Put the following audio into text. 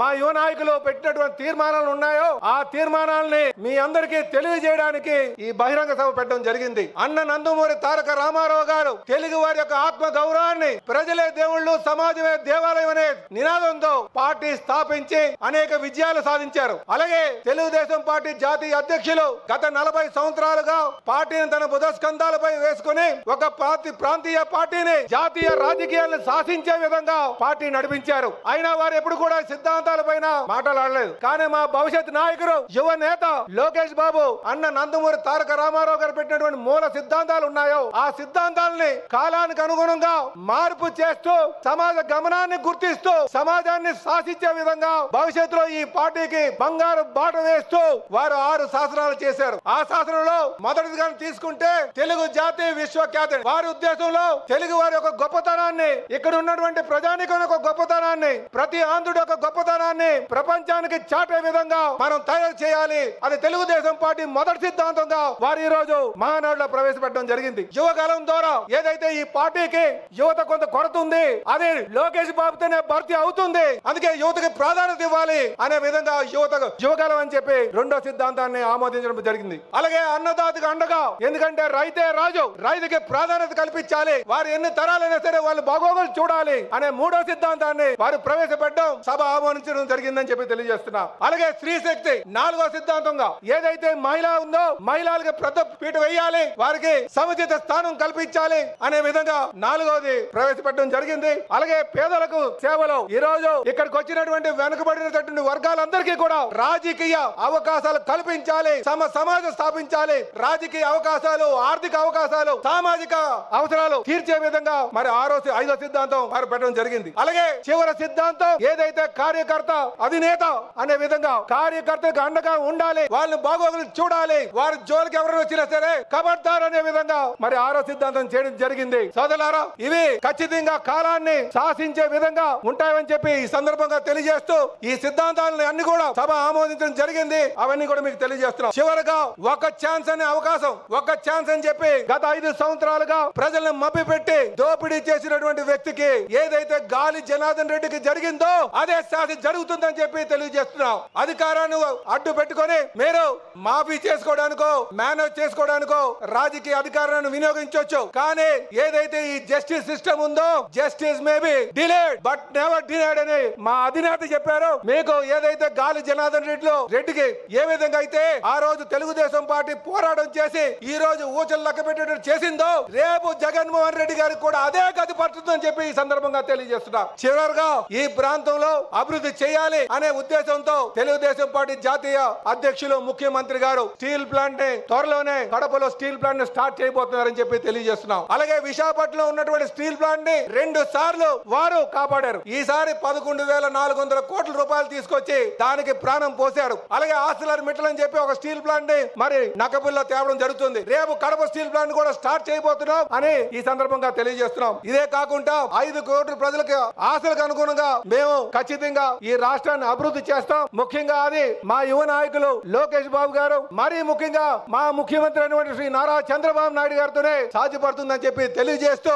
మా యువ నాయకులు పెట్టినటువంటి తీర్మానాలు ఉన్నాయో ఆ తీర్మానాలని మీ అందరికీ తెలియజేయడానికి ఈ బహిరంగ సభ పెట్టడం జరిగింది. అన్న నందమూరి తారక రామారావు గారు తెలుగు వారి యొక్క ఆత్మ గౌరవాన్ని ప్రజలే దేవుళ్ళు సమాజమే దేవాలయం అనే నినాదంతో పార్టీ స్థాపించి అనేక విజయాలు సాధించారు. అలాగే తెలుగుదేశం పార్టీ జాతీయ అధ్యక్షులు గత నలభై సంవత్సరాలుగా పార్టీని తన బుధస్కంధాలపై వేసుకుని ఒక పార్టీ ప్రాంతీయ పార్టీని జాతీయ రాజకీయాలను శాసించే విధంగా పార్టీ నడిపించారు. అయినా వారు ఎప్పుడు కూడా సిద్ధాంత పైన మాట్లాడలేదు. కానీ మా భవిష్యత్ నాయకుడు యువ నేత లోకేష్ బాబు అన్న నందమూరి తారక రామారావు గారు పెట్టినటువంటి మూల సిద్ధాంతాలు ఉన్నాయో ఆ సిద్ధాంతాలని కాలానికి అనుగుణంగా మార్పు చేస్తూ సమాజ గమనాన్ని గుర్తిస్తూ సమాజాన్ని శాసించే విధంగా భవిష్యత్తులో ఈ పార్టీకి బంగారు బాట వేస్తూ వారు ఆరు శాసనాలు చేశారు. ఆ శాసనంలో మొదటిదిగా తీసుకుంటే తెలుగు జాతి విశ్వఖ్యాతి వారి ఉద్దేశంలో తెలుగు వారి యొక్క గొప్పతనాన్ని ఇక్కడ ఉన్నటువంటి ప్రజానికం యొక్క గొప్పతనాన్ని ప్రతి ఆంధ్రుడి యొక్క గొప్పతనాన్ని ప్రపంచానికి చాటే విధంగా మనం తయారు చేయాలి. అది తెలుగుదేశం పార్టీ మొదటి సిద్ధాంతంగా వారు ఈ రోజు మహానాడులో ప్రవేశపెట్టడం జరిగింది. యువకాలం ద్వారా ఏదైతే ఈ పార్టీకి యువత కొంత కొరత ఉంది అది లోకేష్ బాబుతోనే భర్తీ అవుతుంది. అందుకే యువతకి ప్రాధాన్యత ఇవ్వాలి అనే విధంగా యువత యువకాలం అని చెప్పి రెండో సిద్ధాంతాన్ని ఆమోదించడం జరిగింది. అలాగే అన్నదాతకు అండగా ఎందుకంటే రైతే రాజు రైతుకి ప్రాధాన్యత కల్పించాలి. వారు ఎన్ని తరాలైనా సరే వాళ్ళు బాగోగులు చూడాలి అనే మూడో సిద్ధాంతాన్ని వారు ప్రవేశపెట్టడం సభ ఆమోదించడం జరిగిందని చెప్పి తెలియజేస్తున్నా. అలాగే స్త్రీ శక్తి నాలుగో సిద్ధాంతంగా ఏదైతే మహిళ ఉందో మహిళలకు పెద్ద పీట వేయాలి వారికి సముచిత స్థానం కల్పించాలి అనే విధంగా నాలుగోది ప్రవేశపెట్టడం జరిగింది. అలాగే పేదలకు సేవలు ఈ రోజు ఇక్కడికి వచ్చినటువంటి వెనుకబడినటువంటి వర్గాలందరికీ కూడా రాజకీయ అవకాశాలు కల్పించాలి సమ సమాజం స్థాపించాలి. రాజకీయ అవకాశాలు ఆర్థిక అవకాశాలు సామాజిక అవసరాలు తీర్చే విధంగా మరి ఆరో ఐదో సిద్ధాంతం మరి పెట్టడం జరిగింది. అలాగే చివరి సిద్ధాంతం ఏదైతే కార్యకర్త అధినేత అనే విధంగా కార్యకర్తకు అండగా ఉండాలి. వాళ్ళని బాగోగులు చూడాలి. వారి జోలికి ఎవరు వచ్చినా సరే కబడ్దార్ అనే విధంగా మరి ఆరో సిద్ధాంతం చేయడం జరిగింది. సోదరులారా ఇవి ఖచ్చితంగా కాలాన్ని శాసించే విధంగా ఉంటాయని చెప్పి ఈ సందర్భంగా తెలియజేస్తూ ఈ సిద్ధాంతాలను అన్ని కూడా సభ ఆమోదించడం జరిగింది. అవన్నీ కూడా మీకు తెలియజేస్తున్నాం. చివరగా ఒక ఛాన్స్ అనే అవకాశం ఒక ఛాన్స్ అని చెప్పి గత ఐదు సంవత్సరాలుగా ప్రజలను మభ్య పెట్టి దోపిడీ చేసినటువంటి వ్యక్తికి ఏదైతే గాలి జనార్దన్ రెడ్డికి జరిగిందో అదే శాసి జరుగుతుందని చెప్పి తెలియజేస్తున్నాం అధికారాన్ని అడ్డు పెట్టుకొని మీరు మాఫీ చేసుకోవడానికో మేనేజ్ చేసుకోవడానికో రాజకీయ అధికారాన్ని వినియోగించవచ్చు కానీ ఏదైతే ఈ జస్టిస్ సిస్టమ్ ఉందో justice may be delayed but never delayed అని మా అధినేత చెప్పారు. మీకు ఏదైతే గాలి జనార్దన్ రెడ్డిలో రెడ్డికి ఏ విధంగా అయితే ఆ రోజు తెలుగుదేశం పార్టీ పోరాటం చేసి ఈ రోజు ఊచలు లెక్క పెట్టేటట్టు చేసిందో రేపు జగన్మోహన్ రెడ్డి గారికి కూడా అదే గతి పడుతుందని చెప్పి ఈ సందర్భంగా తెలియజేస్తున్నా. చివరిగా ఈ ప్రాంతంలో అభివృద్ధి అభివృద్ధి చేయాలి అనే ఉద్దేశంతో తెలుగుదేశం పార్టీ జాతీయ అధ్యక్షులు ముఖ్యమంత్రి గారు స్టీల్ ప్లాంట్ని త్వరలోనే కడపలో స్టీల్ ప్లాంట్ని స్టార్ట్ చేయబోతున్నారని చెప్పి తెలియజేస్తున్నాం. అలాగే విశాఖపట్నంలో ఉన్నటువంటి స్టీల్ ప్లాంట్ని రెండు సార్లు వారు కాపాడారు. ఈసారి పదకొండు వేల నాలుగు వందల కోట్ల రూపాయలు తీసుకొచ్చి దానికి ప్రాణం పోశారు. అలాగే ఆస్తులర్ మిట్టల్ అని చెప్పి ఒక స్టీల్ ప్లాంట్ని మరి నకబుల్లో తేవడం జరుగుతుంది. రేపు కడప స్టీల్ ప్లాంట్ కూడా స్టార్ట్ చేయబోతున్నాం అని ఈ సందర్భంగా తెలియజేస్తున్నాం. ఇదే కాకుండా ఐదు కోట్ల ప్రజలకు ఆశలకు అనుగుణంగా మేము ఖచ్చితంగా ఈ రాష్ట్రాన్ని అభివృద్ధి చేస్తాం. ముఖ్యంగా అది మా యువ నాయకులు లోకేష్ బాబు గారు. మరీ ముఖ్యంగా మా ముఖ్యమంత్రి అయినటువంటి శ్రీ నారా చంద్రబాబు నాయుడు గారితోనే సాధ్యపడుతుందని చెప్పి తెలియజేస్తూ